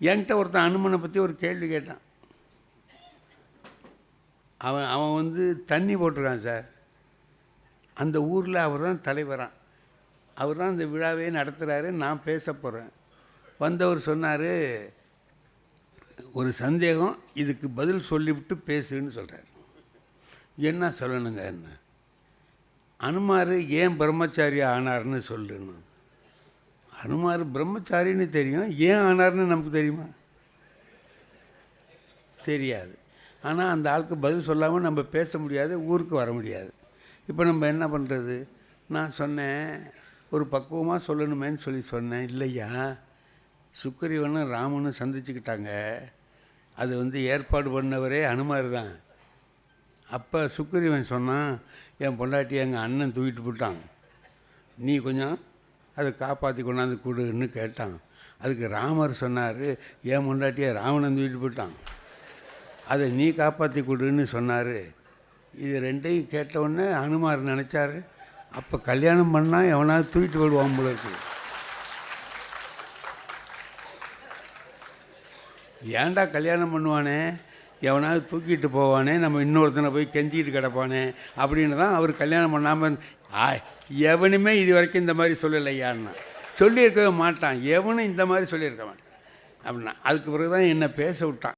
என்கிட்ட ஒருத்தன் அனுமனை பற்றி ஒரு கேள்வி கேட்டான். அவன் அவன் வந்து தண்ணி போட்டிருக்கான் சார். அந்த ஊரில் அவர் தான் தலைவரான் அவர் தான் இந்த விழாவே நடத்துகிறாரு நான் பேச போகிறேன் வந்தவர் சொன்னார் ஒரு சந்தேகம் இதுக்கு பதில் சொல்லிவிட்டு பேசுன்னு சொல்கிறார் என்ன சொல்லணுங்க என்ன? அனுமார் ஏன் பிரம்மச்சாரி ஆனார்னு சொல்லுன்னு. அனுமார் பிரம்மச்சாரின்னு தெரியும். ஏன் ஆனார்னு நமக்கு தெரியுமா? தெரியாது. ஆனால் அந்த ஆளுக்கு பதில் சொல்லாமல் நம்ம பேச முடியாது ஊருக்கு வர முடியாது. இப்போ நம்ம என்ன பண்ணுறது நான் சொன்னேன் ஒரு பக்குவமாக சொல்லணுமேன்னு சொல்லி சொன்னேன். இல்லையா? சுக்கரிவனும் ராமனும் சந்திச்சுக்கிட்டாங்க. அது வந்து ஏற்பாடு பண்ணவரே அனுமார் தான். அப்போ சுக்கரிவன் சொன்னான் என் பொண்டாட்டி எங்கள் அண்ணன் தூக்கிட்டு போட்டான் நீ கொஞ்சம் அதை காப்பாற்றி கொண்டாந்து கொடுன்னு கேட்டான். அதுக்கு ராமர் சொன்னார் என் முண்டாட்டியை ராவணன் தூக்கிட்டு போயிட்டான். அதை நீ காப்பாற்றி கொடுன்னு சொன்னார். இது ரெண்டையும் கேட்டவுடனே அனுமார் நினச்சாரு அப்போ கல்யாணம் பண்ணால் எவனாவது தூக்கிட்டு போடுவான் போல இருக்கு. ஏன்டா கல்யாணம் பண்ணுவானே? எவனாவது தூக்கிட்டு போவானே நம்ம இன்னொருத்தனை போய் கெஞ்சிக்கிட்டு கிடப்பானே அப்படின்னு தான் அவர் கல்யாணம் பண்ணாமல் ஆ எவனுமே இது வரைக்கும் இந்த மாதிரி சொல்லலையான்னா. சொல்லியிருக்கவே மாட்டான். எவனும் இந்த மாதிரி சொல்லியிருக்க மாட்டான். அப்படின்னா அதுக்கு பிறகு தான் என்னை பேச விட்டான்.